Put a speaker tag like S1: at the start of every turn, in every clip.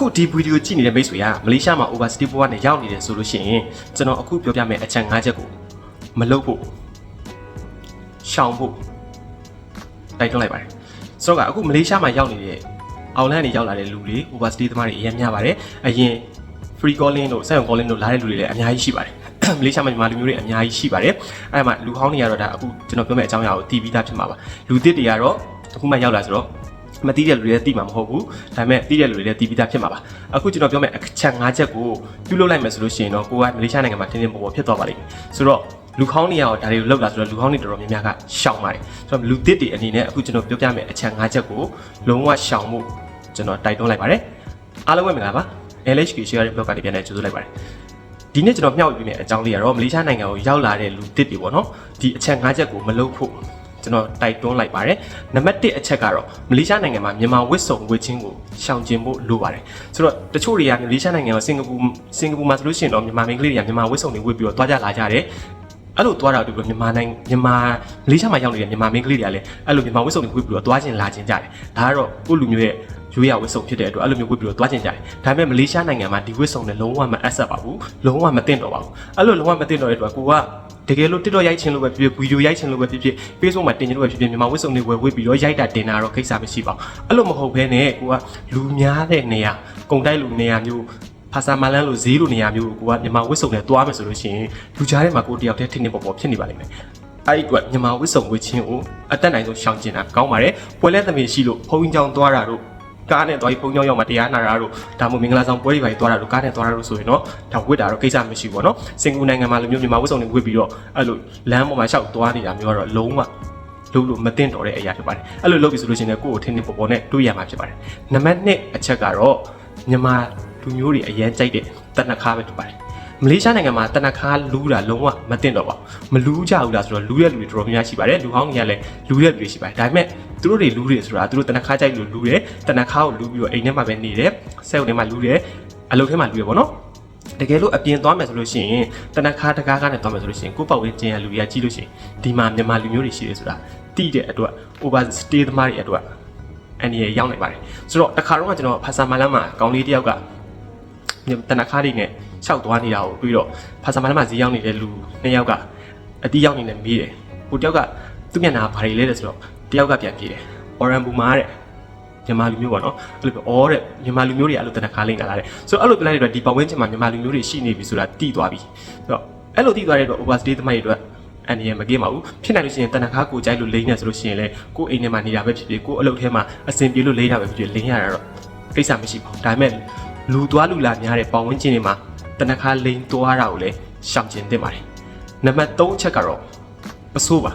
S1: အခုဒီဗီဒီယိုကြည့်နေတဲ့မိတ်ဆွေကမလေးရှားမှာ overstay ဘဝနဲ့ရောက်နေတယ်ဆိုလို့ရှိရင်ကျွန်တော်အခုပြောပြမယ့်အချက်၅ချက်ကိုမလုပ်ဖို့ရှောင်ဖို့တိုက်တွန်းလိုက်ပါတယ်ဆိုတော့ကအခုမလေးရှားမှာရောက်နေတဲ့အောက်လန်နေရောက်လာတဲ့လူတွေ overstay သမားတွေအများများပါတယ်အရင် free calling တို့စက်ရုံ calling တို့လာတဲ့လူတွေလည်းအများကြီးရှိပါတယ်မလေးရှားမှာမြန်မာလူမျိုးတွေအများကြီးရှိပါတယ်အဲ့ဒါမှလူဟောင်းတွေကတော့ဒါအခုကျွန်တော်ပြောမယ့်အကြောင်းအရာကိုတည်ပြီးသားဖြစ်မှာပါလူသစ်တွေကတော့အခုမှရောက်လာဆိုတော့ မသိတဲ့လူတွေလည်းသိမှာမဟုတ်ဘူးဒါပေမဲ့သိတဲ့လူတွေလည်းသိပြီးသားဖြစ်မှာပါအခုကျွန်တော်ပြောမယ့်အချက်၅ချက်ကိုပြုလုပ်လိုက်မယ်ဆိုလို့ရှိရင်တော့ကိုကမလေးရှားနိုင်ငံမှာတင်းတင်းပေါ်ပေါ်ဖြစ်သွားပါလိမ့်မယ်ဆိုတော့လူခေါင်းနေရတော့ဒါတွေကိုလောက်လာဆိုတော့လူခေါင်းနေတော်တော်များများကရှောင်ပါတယ်ဆိုတော့လူသစ်တွေအနေနဲ့အခုကျွန်တော်ပြောပြမယ့်အချက်၅ချက်ကိုလုံးဝရှောင်မှုကျွန်တော်တိုက်တွန်းလိုက်ပါတယ်အားလုံးပဲမင်္ဂလာပါ LHK share ရဲ့ blog ကနေပြန်လဲကြိုဆိုလိုက်ပါတယ်ဒီနေ့ကျွန်တော်မျှဝေပေးမယ့်အကြောင်းလေးကတော့မလေးရှားနိုင်ငံကိုရောက်လာတဲ့လူသစ်တွေပေါ့နော်ဒီအချက်၅ချက်ကိုမလုပ်ဖို့ ကျွန်တော်တိုက်တွန်းလိုက်ပါတယ်နံပါတ်1အချက်ကတော့မလေးရှားနိုင်ငံမှာမြန်မာဝစ်စုံဝစ်ချင်းကိုရှောင်ကျဉ်ဖို့လိုပါတယ်ဆိုတော့တချို့တွေကမလေးရှားနိုင်ငံမှာစင်ကာပူစင်ကာပူမှာဆိုလို့ရှိရင်တော့မြန်မာမိန်းကလေးတွေကမြန်မာဝစ်စုံတွေဝစ်ပြီးတော့တွားကြလာကြတယ်အဲ့လိုတွားတာတူပြီးမြန်မာနိုင်ငံမြန်မာမလေးရှားမှာရောက်နေတဲ့မြန်မာမိန်းကလေးတွေကလည်းအဲ့လိုမြန်မာဝစ်စုံတွေဝစ်ပြီးတော့တွားကျင်လာကျင်ကြတယ်ဒါကတော့ကိုယ့်လူမျိုးရဲ့ရိုးရဝစ်စုံဖြစ်တဲ့အတွက်အဲ့လိုမျိုးဝစ်ပြီးတော့တွားကျင်ကြတယ်ဒါပေမဲ့မလေးရှားနိုင်ငံမှာဒီဝစ်စုံနဲ့လုံးဝမအပ်ဆက်ပါဘူးလုံးဝမတင်တော့ပါဘူးအဲ့လိုလုံးဝမတင်တော့တဲ့အတွက်ကိုက တကယ်လို့ TikTok ရိုက်ချင်လို့ပဲဖြစ်ဖြစ်ဗီဒီယိုရိုက်ချင်လို့ပဲဖြစ်ဖြစ် Facebook မှာတင်ချင်လို့ပဲဖြစ်ဖြစ်မြန်မာဝစ်စုံတွေဝယ်ဝစ်ပြီးတော့ရိုက်တာတင်တာတော့ကိစ္စမရှိပါဘူးအဲ့လိုမဟုတ်ဘဲနဲ့ကိုကလူများတဲ့နေရာကုန်တိုက်လူနေရာမျိုးဖာစာမလန်းလိုဈေးလိုနေရာမျိုးကိုကမြန်မာဝစ်စုံနဲ့တွားမယ်ဆိုလို့ရှိရင်လူကြားထဲမှာကိုတယောက်တည်းထင်နေပေါ်ပေါ်ဖြစ်နေပါလိမ့်မယ်အဲ့ဒီအတွက်မြန်မာဝစ်စုံဝစ်ချင်းကိုအတက်နိုင်ဆုံးရှောင်ကျင်တာကောင်းပါတယ်ပွဲလဲသမီးရှိလို့ဘုံကြောင်သွားတာတို့ ကားနဲ့သွားပြီးဘုံကြောင်ရောက်မှတရားနာတာတို့ဒါမှမဟုတ်မင်္ဂလာဆောင်ပွဲတွေပါသွားတာတို့ကားနဲ့သွားတာတို့ဆိုရင်တော့ဒါဝစ်တာတော့ကိစ္စမရှိဘူးပေါ့နော်စင်ကာပူနိုင်ငံမှာလိုမျိုးမြန်မာဝစ်စုံတွေဝစ်ပြီးတော့အဲ့လိုလမ်းပေါ်မှာရှောက်သွားနေတာမျိုးကတော့လုံးဝလုံးလို့မတင်တော်တဲ့အရာဖြစ်ပါတယ်အဲ့လိုလုပ်ပြီဆိုလို့ရှိရင်လည်းကိုယ့်ကိုထင်းထင်းပေါ်ပေါ်နဲ့တွေးရမှာဖြစ်ပါတယ်နံပါတ်1အချက်ကတော့မြန်မာလူမျိုးတွေအရန်ကြိုက်တဲ့တနခါပဲဖြစ်ပါတယ်မလေးရှားနိုင်ငံမှာတနခါလူးတာလုံးဝမတင်တော့ပါဘူးမလူးကြဘူးလားဆိုတော့လူးတဲ့လူတွေတော်တော်များများရှိပါတယ်လူဟောင်းတွေကလည်းလူးတဲ့လူတွေရှိပါတယ်ဒါပေမဲ့ သူတို့တွေလူးတွေဆိုတာသူတို့တနခါကြိုက်လို့လူးတယ်တနခါကိုလူးပြီးတော့အိမ်ထဲမှာပဲနေတယ်စက်ုပ်ထဲမှာလူးတယ်အလုပ်ထဲမှာလူးတယ်ပေါ့နော်တကယ်လို့အပြင်သွားမယ်ဆိုလို့ရှိရင်တနခါတကားကားနဲ့သွားမယ်ဆိုလို့ရှိရင်ကိုယ့်ပတ်ဝန်းကျင်ကလူတွေကကြီးလို့ရှိရင်ဒီမှာမြန်မာလူမျိုးတွေရှိတယ်ဆိုတာတိတဲ့အတွက် over stay သမားတွေအတွက်အနေရရောက်နိုင်ပါတယ်ဆိုတော့တခါတော့ကျွန်တော်ဖာစာမလန်းမှာကောင်းလေးတယောက်ကတနခါတွေနဲ့ရှောက်သွားနေတာကိုပြီးတော့ဖာစာမလန်းမှာဈေးရောက်နေတဲ့လူနှစ်ယောက်ကအတီးရောက်နေနေမေးတယ်ဟိုတယောက်ကသူ့မျက်နှာဘာတွေလဲလဲဆိုတော့ တယောက်ကပြန်ပြေးတယ်အော်ရန်ဘူမာတဲ့မြန်မာလူမျိုးပေါ့နော်အဲ့လိုပြောအော်တဲ့မြန်မာလူမျိုးတွေအဲ့လိုတနခါလိမ့်လာတာတဲ့ဆိုတော့အဲ့လိုပြလိုက်တဲ့အတွက်ဒီပတ်ဝန်းကျင်မှာမြန်မာလူမျိုးတွေရှိနေပြီဆိုတာတိသွားပြီဆိုတော့အဲ့လိုတိသွားတဲ့အတွက် overstay သမားတွေအတွက်အန်ဒီရမကင်းပါဘူးဖြစ်နိုင်လို့ရှိရင်တနခါကိုကြိုက်လို့လိမ့်နေဆိုလို့ရှိရင်လေကိုအိမ်ထဲမှာနေတာပဲဖြစ်ဖြစ်ကိုအလုပ်ထဲမှာအဆင်ပြေလို့လိမ့်တာပဲဖြစ်ဖြစ်လိမ့်ရတာတော့ကိစ္စမရှိပါဘူးဒါပေမဲ့လူသွားလူလာများတဲ့ပတ်ဝန်းကျင်တွေမှာတနခါလိမ့်သွားတာကိုလည်းရှောင်ကျဉ်သင့်ပါတယ်နံပါတ်3ချက်ကတော့ပစိုးပါ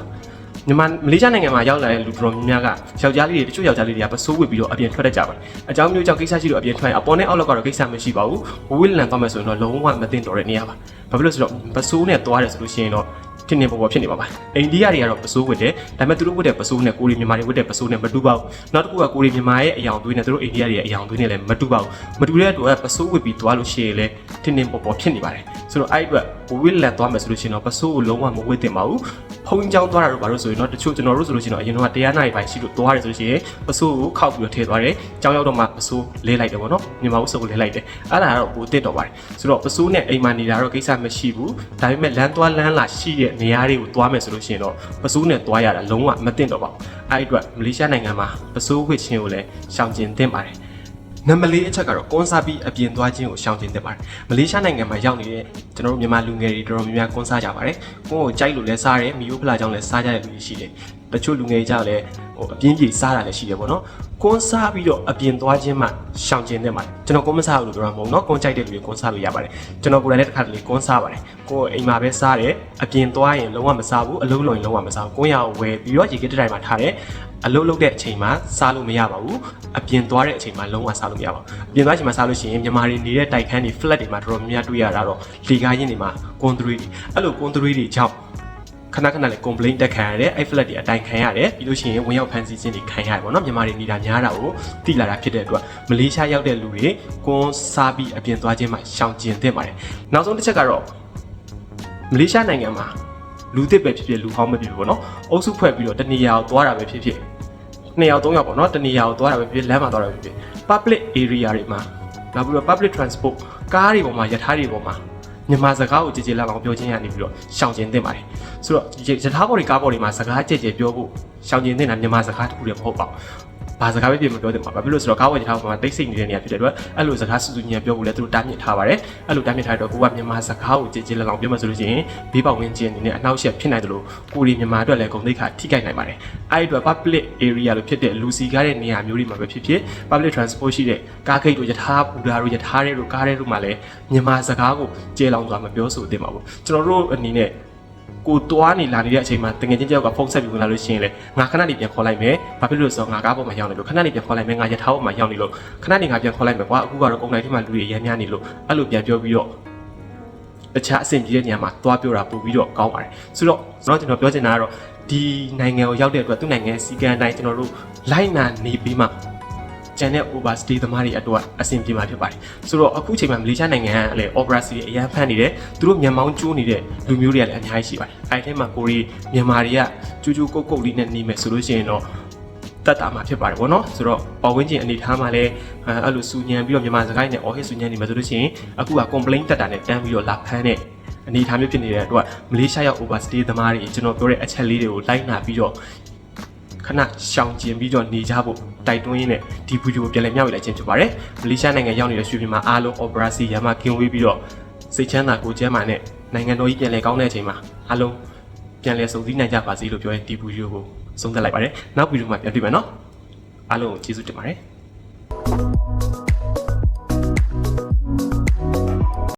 S1: မြန်မာမလေးရှားနိုင်ငံမှာရောက်လာတဲ့လူတော်များများကယောက်ျားလေးတွေတချို့ယောက်ျားလေးတွေကပစိုးဝစ်ပြီးတော့အပြင်ထွက်တတ်ကြပါတယ်။အကြောင်းမျိုးကြောင့်ကိစ္စရှိလို့အပြင်ထွက်ရင်အပေါ်နဲ့အောက်လောက်ကတော့ကိစ္စမရှိပါဘူး။ဝစ်လန်သွားမယ်ဆိုရင်တော့လုံးဝမသိတော့တဲ့နေရာပါ။ဘာဖြစ်လို့လဲဆိုတော့ပစိုးနဲ့သွားတယ်ဆိုလို့ရှိရင်တော့ တင်းတင်းပေါ်ပေါ်ဖြစ်နေပါပါအိန္ဒိယတွေကတော့ပစိုးဝစ်တယ်ဒါပေမဲ့သူတို့ဝစ်တဲ့ပစိုးနဲ့ကိုရီမြန်မာတွေဝစ်တဲ့ပစိုးနဲ့မတူပါဘူးနောက်တစ်ခုကကိုရီမြန်မာရဲ့အယောင်သွေးနဲ့သူတို့အိန္ဒိယတွေရဲ့အယောင်သွေးနဲ့လည်းမတူပါဘူးမတူတဲ့အတွက်ကပစိုးဝစ်ပြီးသွားလို့ရှိရင်လည်းတင်းတင်းပေါ်ပေါ်ဖြစ်နေပါတယ်ဆိုတော့အဲ့အတွက်ဝစ်လန်သွားမယ်ဆိုလို့ရှိရင်တော့ပစိုးကိုလုံးဝမဝစ်သင့်ပါဘူးဖုံးကြောင်းသွားတာတို့ဘာလို့ဆိုရင်တော့တချို့ကျွန်တော်တို့ဆိုလို့ရှိရင်တော့အရင်ကတရားနာရီပိုင်းရှိလို့သွားတယ်ဆိုလို့ရှိရင်ပစိုးကိုခောက်ပြီးတော့ထည့်သွားတယ်ကြောင်းရောက်တော့မှပစိုးလဲလိုက်တယ်ပေါ့နော်မြန်မာဥစ္စာကိုလဲလိုက်တယ်အဲ့ဒါကတော့ပိုတစ်တော့ပါတယ်ဆိုတော့ပစိုးနဲ့အိမ်မှာနေတာတော့ကိစ္စမရှိဘူးဒါပေမဲ့လမ်းသွားလမ်းလာရှိတဲ့နေရာတွေကိုသွားမယ်ဆိုလို့ရှိရင်တော့ပစိုးနဲ့သွားရတာလုံးဝမသိတော့ပါဘူးအဲ့ဒီအတွက်မလေးရှားနိုင်ငံမှာပစိုးဝစ်ချင်းကိုလည်းရှောင်ကျဉ်သင့်ပါတယ်နံပါတ်၄အချက်ကတော့ကွန်ဆာပြီးအပြင်သွားခြင်းကိုရှောင်ကျဉ်သင့်ပါတယ်မလေးရှားနိုင်ငံမှာရောက်နေတဲ့ကျွန်တော်တို့မြန်မာလူငယ်တွေတော်တော်များများကွန်ဆာကြပါတယ်ကွန်ကိုကြိုက်လို့လဲစားတယ်မီယိုဖလာကြောင့်လဲစားကြတဲ့လူတွေရှိတယ် တချို့လူငယ်ကြလည်းဟိုအပြင်းပြေစားတာလည်းရှိတယ်ပေါ့နော်ကွန်းစားပြီးတော့အပြင်သွားခြင်းမှရှောင်ကျဉ်တဲ့မှာကျွန်တော်ကွန်းမစားဘူးလို့ပြောတာမဟုတ်နော်ကွန်းကြိုက်တဲ့လူတွေကွန်းစားလို့ရပါတယ်ကျွန်တော်ကိုယ်တိုင်လည်းတစ်ခါတလေကွန်းစားပါတယ်ကိုယ်အိမ်မှာပဲစားတယ်အပြင်သွားရင်လုံးဝမစားဘူးအလုံးလုံးရင်လုံးဝမစားဘူးကွန်းရဝယ်ပြီးတော့ရေကတိုင်မှာထားတယ်အလုပ်လုပ်တဲ့အချိန်မှာစားလို့မရပါဘူးအပြင်သွားတဲ့အချိန်မှာလုံးဝစားလို့မရပါဘူးအပြင်သွားချိန်မှာစားလို့ရှိရင်မြန်မာတွေနေတဲ့တိုက်ခန်းတွေ flat တွေမှာတော်တော်များများတွေ့ရတာတော့လေကားရင်းတွေမှာကွန်သရီတွေအဲ့လိုကွန်သရီတွေကြောင့် ခဏခဏလေး complaint တက်ခံရတယ်အဲ့ flat တွေအတိုင်ခံရတယ်ပြီးလို့ရှိရင်ဝင်ရောက်ဖန်ဆီးခြင်းတွေခံရတယ်ပေါ့နော်မြန်မာတွေနေတာများတာကိုသိလာတာဖြစ်တဲ့အတွက်မလေးရှားရောက်တဲ့လူတွေကွန်စားပြီးအပြင်သွားခြင်းမှာရှောင်ကျဉ်သင့်ပါတယ်နောက်ဆုံးတစ်ချက်ကတော့မလေးရှားနိုင်ငံမှာလူသစ်ပဲဖြစ်ဖြစ်လူဟောင်းပဲဖြစ်ဖြစ်ပေါ့နော်အုပ်စုဖွဲ့ပြီးတော့တနေရာကိုသွားတာပဲဖြစ်ဖြစ်နှစ်ယောက်သုံးယောက်ပေါ့နော်တနေရာကိုသွားတာပဲဖြစ်ဖြစ်လမ်းမှာသွားတာပဲဖြစ်ဖြစ် public area တွေမှာနောက်ပြီးတော့ public transport ကားတွေပေါ်မှာယထာတွေပေါ်မှာ မြန်မာစကားကိုကြည်ကြည်လောက်အောင်ပြောချင်းရနေပြီးတော့ရှောင်ကျဉ်သင့်ပါတယ်ဆိုတော့ယထာပေါ်တွေကားပေါ်တွေမှာစကားကြည်ကြည်ပြောဖို့ရှောင်ကျဉ်သင့်တာမြန်မာစကားတစ်ခုတည်းမဟုတ်ပါဘူး ဘာစကားပဲဖြစ်မပြောသင့်ပါဘူးဘာဖြစ်လို့ဆိုတော့ကားဝယ်ယထာပေါ်မှာတိတ်ဆိတ်နေတဲ့နေရာဖြစ်တဲ့အတွက်အဲ့လိုစကားစူးစူးညံပြောဖို့လည်းသူတို့တားမြစ်ထားပါတယ်အဲ့လိုတားမြစ်ထားတဲ့အတွက်ကိုကမြန်မာစကားကိုကြည်ကြည်လောက်အောင်ပြောမှဆိုလို့ရှိရင်ဘေးပေါက်ဝင်းကျင်အနေနဲ့အနှောက်အယှက်ဖြစ်နိုင်တယ်လို့ကိုရီမြန်မာအတွက်လည်းဂုဏ်သိက္ခာထိခိုက်နိုင်ပါတယ်အဲ့ဒီအတွက် public area လို့ဖြစ်တဲ့လူစီကားတဲ့နေရာမျိုးတွေမှာပဲဖြစ်ဖြစ် public transport ရှိတဲ့ကားဂိတ်တို့ယထာဘူတာတို့ယထာတဲ့တို့ကားတဲ့တို့မှာလည်းမြန်မာစကားကိုကျေလောင်စွာမပြောဆိုသင့်ပါဘူးကျွန်တော်တို့အနေနဲ့ ကိုတွားနေလာနေတဲ့အချိန်မှာတငယ်ချင်းတယောက်ကဖုန်းဆက်ပြီးဝင်လာလို့ရှိရင်လေငါခဏနေပြန်ခေါ်လိုက်မယ်။ဘာဖြစ်လို့လဲဆိုတော့ငါကားပေါ်မှာရောက်နေလို့ခဏနေပြန်ခေါ်လိုက်မယ်ငါယထာပေါ်မှာရောက်နေလို့ခဏနေငါပြန်ခေါ်လိုက်မယ်ကွာအခုကတော့ကုန်တိုင်းထဲမှာလူတွေအများများနေလို့အဲ့လိုပြန်ပြောပြီးတော့တခြားအဆင်ပြေတဲ့နေရာမှာသွားပြောတာပို့ပြီးတော့ကောင်းပါတယ်ဆိုတော့ကျွန်တော်ကျွန်တော်ပြောချင်တာကတော့ဒီနိုင်ငံကိုရောက်တဲ့အတွက်သူ့နိုင်ငံစီကံအတိုင်းကျွန်တော်တို့လိုက်နာနေပြီးမှ ကျန်တဲ့ overstay သမားတွေအတွက်အဆင်ပြေမှာဖြစ်ပါတယ်ဆိုတော့အခုချိန်မှာမလေးရှားနိုင်ငံကလည်း opera city အရန်ဖန်နေတယ်သူတို့မြန်မာမောင်းကျိုးနေတဲ့လူမျိုးတွေကလည်းအများကြီးရှိပါတယ်အဲဒီထဲမှာကိုရီမြန်မာတွေကကျူးကျူးကုတ်ကုတ်လေးနဲ့နေမယ်ဆိုလို့ရှိရင်တော့တက်တာမှာဖြစ်ပါတယ်ဗောနော်ဆိုတော့ပဝင်းကျင်အနေထားမှာလည်းအဲအဲ့လိုစူညံပြီးတော့မြန်မာစကိုင်းနဲ့အော်ဟစ်စူညံနေမှာဆိုလို့ရှိရင်အခုက complaint တက်တာနဲ့တန်းပြီးတော့လာဖမ်းတဲ့အနေအထားမျိုးဖြစ်နေတဲ့အတွက်မလေးရှားရောက် overstay သမားတွေကျွန်တော်ပြောတဲ့အချက်လေးတွေကိုလိုက်နာပြီးတော့ ခဏရှောင်ကျင်ပြီးတော့နေကြဖို့တိုက်တွန်းရင်းနဲ့ဒီဗီဒီယိုပြန်လည်မျှဝေလိုက်ခြင်းဖြစ်ပါတယ်မလေးရှားနိုင်ငံရောက်နေတဲ့ရွှေပြည်မှာအားလုံး opera စီရမကင်းဝေးပြီးတော့စိတ်ချမ်းသာကိုယ်ကျန်းမာနဲ့နိုင်ငံတော်ကြီးပြန်လည်ကောင်းတဲ့အချိန်မှာအားလုံးပြန်လည်စုံစည်းနိုင်ကြပါစေလို့ပြောရင်ဒီဗီဒီယိုကိုဆုံးသက်လိုက်ပါတယ်နောက်ဗီဒီယိုမှာပြန်တွေ့မယ်နော်အားလုံးကိုကျေးဇူးတင်ပါတယ်